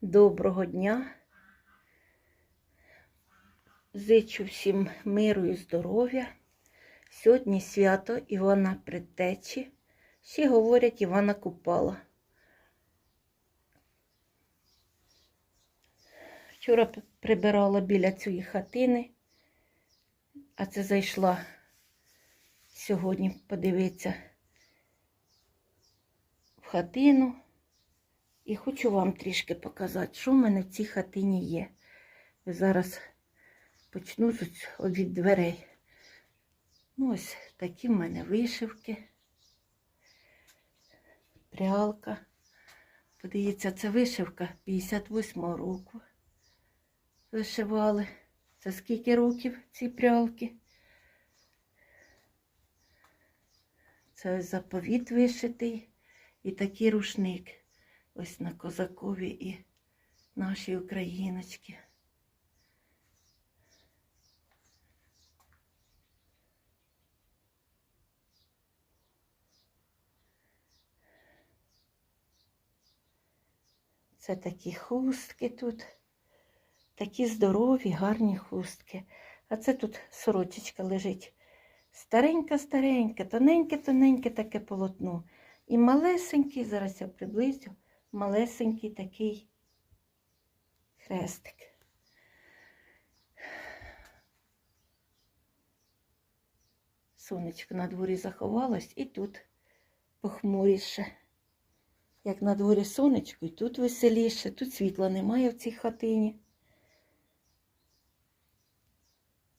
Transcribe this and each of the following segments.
Доброго дня. Зичу всім миру і здоров'я. Сьогодні свято Івана Предтечі. Всі говорять Івана Купала. Вчора прибирала біля цієї хатини, а це зайшла сьогодні подивитися в хатину. І хочу вам трішки показати, що в мене в цій хатині є. Зараз почну від дверей. Ну, ось такі в мене вишивки. Прялка. Подивіться, це вишивка 58-го року. Вишивали. Це скільки років ці прялки? Це заповіт вишитий і такий рушник. Ось на козакові і нашій україночки. Це такі хустки тут. Такі здорові, гарні хустки. А це тут сорочечка лежить. Старенька-старенька, тоненьке-тоненьке таке полотно. І малесенький, зараз я приблизю, малесенький такий хрестик. Сонечко на дворі заховалось і тут похмуріше. Як на дворі сонечко, і тут веселіше, тут світла немає в цій хатині.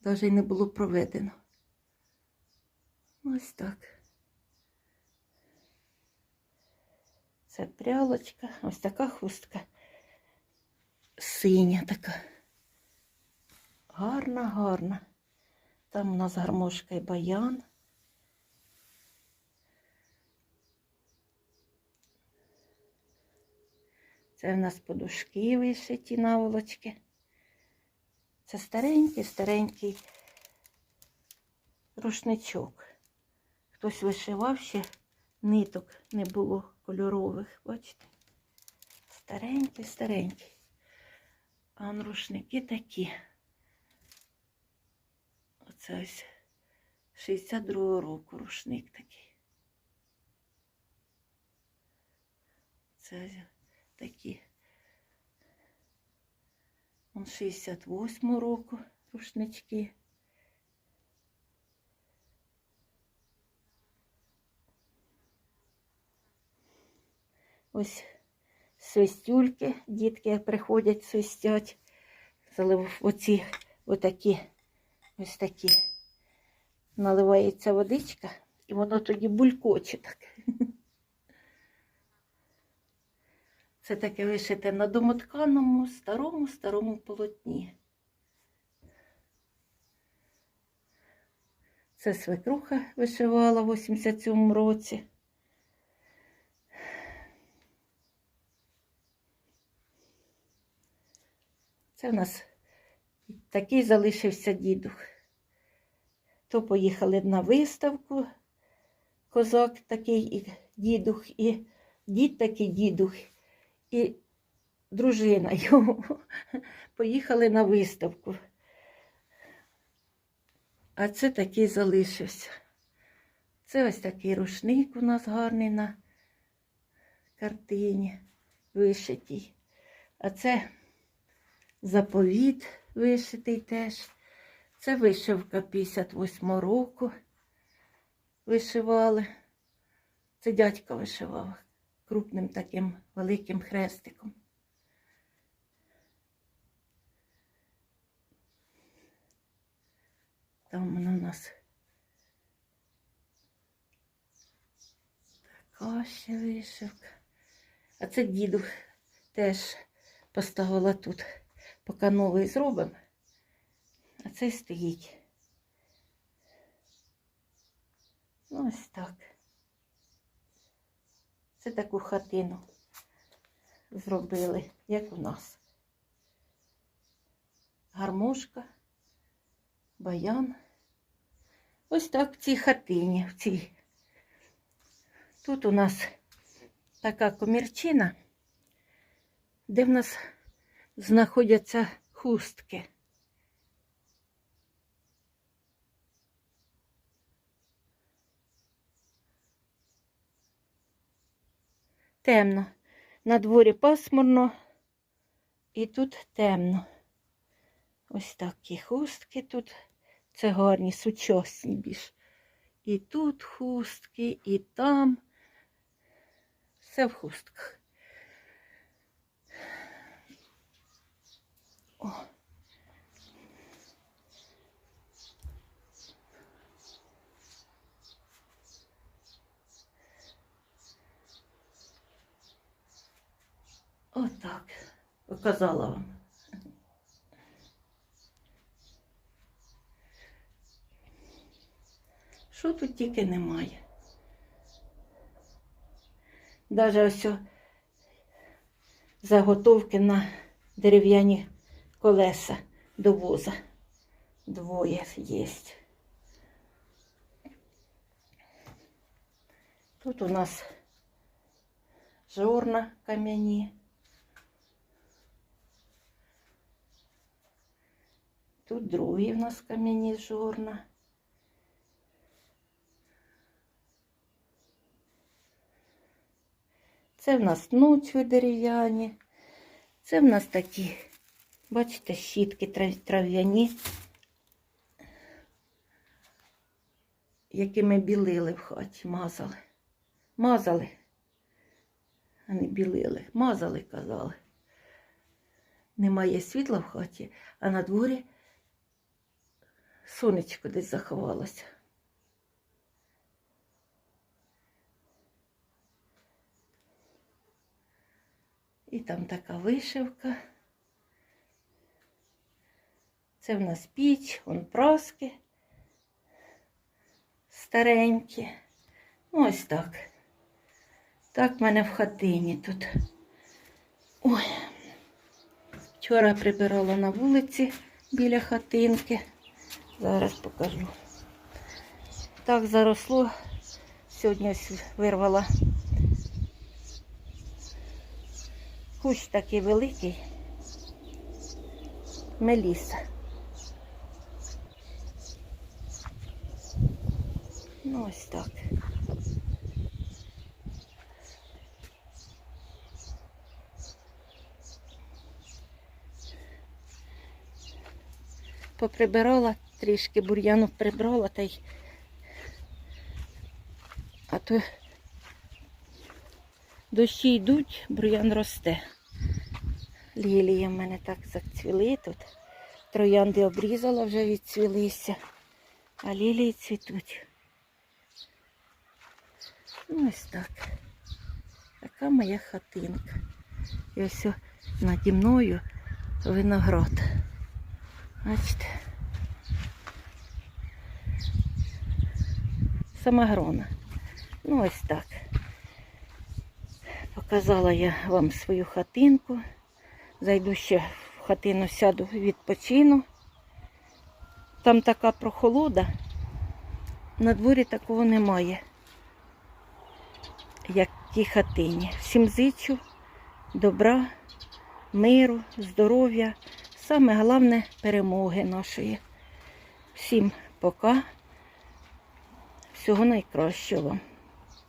Навіть й не було проведено. Ось так. Це прялочка, ось така хустка. Синя така. Гарна, гарна. Там у нас гармошка і баян. Це в нас подушки вишиті наволочки. Це старенький, старенький рушничок. Хтось вишивав ще ниток не було кольорових, бачите? Старенький, старенький. А рушники такі. Оце ось 62-го року рушник такий. Це ось такі. Он 68-го року рушнички. Ось свистюльки, дітки приходять, свистять. Залив оці отакі, ось такі. Наливається водичка, і воно тоді булькоче так. Це таке вишите на домотканому старому старому полотні. Це свекруха вишивала в 87 році. Це в нас такий залишився дідух. То поїхали на виставку, козак такий і дідух, і дід такий дідух, і дружина його. Поїхали на виставку. А це такий залишився. Це ось такий рушник у нас гарний на картині вишитій. А це заповіт вишитий теж. Це вишивка 58 року. Вишивали. Це дядько вишивав крупним таким великим хрестиком. Там воно у нас така ще вишивка. А це діду теж поставила тут, поки новий зробимо. А цей стоїть. Ну, ось так. Це таку хатину зробили, як у нас. Гармошка, баян. Ось так в цій хатині. В цій. Тут у нас така комірчина де в нас знаходяться хустки. Темно. На дворі пасмурно і тут темно. Ось такі хустки тут. Це гарні, сучасні більш. І тут хустки, і там. Все в хустках. О. Отак. Показала вам. Що тут тільки немає. Даже ось заготовки на дерев'яні колеса до воза. Двоє є. Тут у нас жорна кам'яні. Тут другі в нас кам'яні жорна. Це в нас ночви дерев'яні. Це в нас такі, бачите, щітки трав'яні, які ми білили в хаті, мазали. Мазали, а не білили. Мазали, казали. Немає світла в хаті, а на дворі сонечко десь заховалося. І там така вишивка. Це в нас піч, вон праски старенькі. Ну, ось так. Так в мене в хатині тут. Ой. Вчора прибирала на вулиці біля хатинки. Зараз покажу. Так заросло. Сьогодні вирвала Кущ такий великий. Меліса. Ну, ось так. Поприбирала трішки бур'яну прибрала та й. А то Дощі йдуть, бур'ян росте. Лілії в мене так зацвіли тут. Троянди обрізала, вже відцвілися, а лілії цвітуть. Ну, ось так. Така моя хатинка. І ось наді мною виноград. Бачите? Самогрона. Ну, ось так. Показала я вам свою хатинку. Зайду ще в хатину, сяду, відпочину. Там така прохолода. На дворі такого немає, як тій хатині. Всім зичу, добра, миру, здоров'я. Саме головне перемоги нашої. Всім пока. Всього найкращого вам.